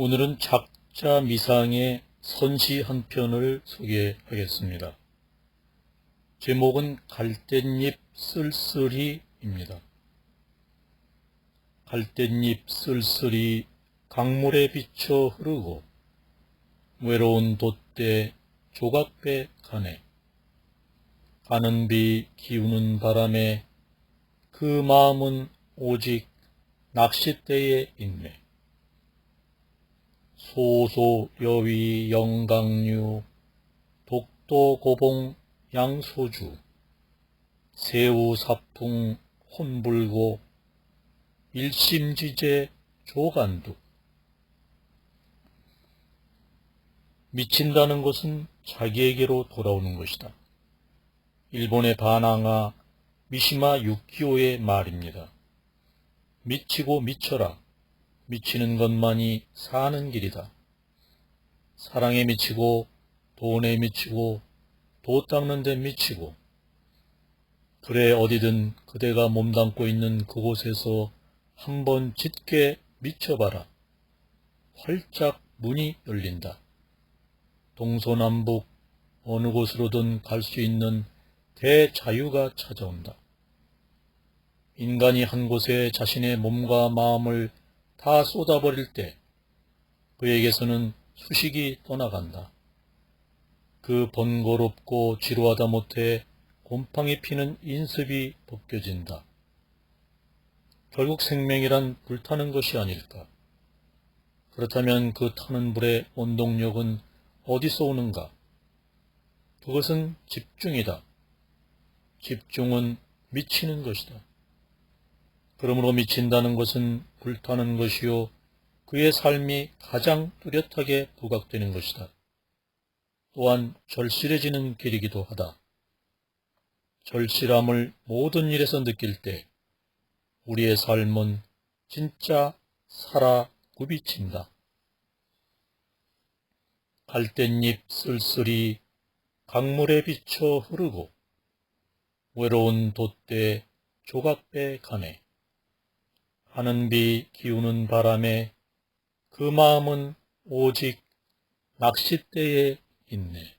오늘은 작자 미상의 선시 한 편을 소개하겠습니다. 제목은 갈대잎 쓸쓸히입니다. 갈대잎 쓸쓸히 강물에 비쳐 흐르고 외로운 돛대 조각배 가네. 가는 비 기우는 바람에 그 마음은 오직 낚싯대에 있네. 소소 여위 영강류 독도 고봉 양소주 새우 사풍 혼불고 일심지제 조간두 미친다는 것은 자기에게로 돌아오는 것이다. 일본의 바나가 미시마 유키오의 말입니다. 미치고 미쳐라. 미치는 것만이 사는 길이다. 사랑에 미치고 돈에 미치고 도 닦는 데 미치고 그래 어디든 그대가 몸담고 있는 그곳에서 한번 짙게 미쳐봐라. 활짝 문이 열린다. 동서남북 어느 곳으로든 갈 수 있는 대자유가 찾아온다. 인간이 한 곳에 자신의 몸과 마음을 다 쏟아버릴 때 그에게서는 수식이 떠나간다. 그 번거롭고 지루하다 못해 곰팡이 피는 인습이 벗겨진다. 결국 생명이란 불타는 것이 아닐까. 그렇다면 그 타는 불의 원동력은 어디서 오는가? 그것은 집중이다. 집중은 미치는 것이다. 그러므로 미친다는 것은 불타는 것이요. 그의 삶이 가장 뚜렷하게 부각되는 것이다. 또한 절실해지는 길이기도 하다. 절실함을 모든 일에서 느낄 때 우리의 삶은 진짜 살아 굽이친다. 갈대잎 쓸쓸히 강물에 비쳐 흐르고 외로운 돛대 조각배 가네. 하는 비 기우는 바람에 그 마음은 오직 낚싯대에 있네.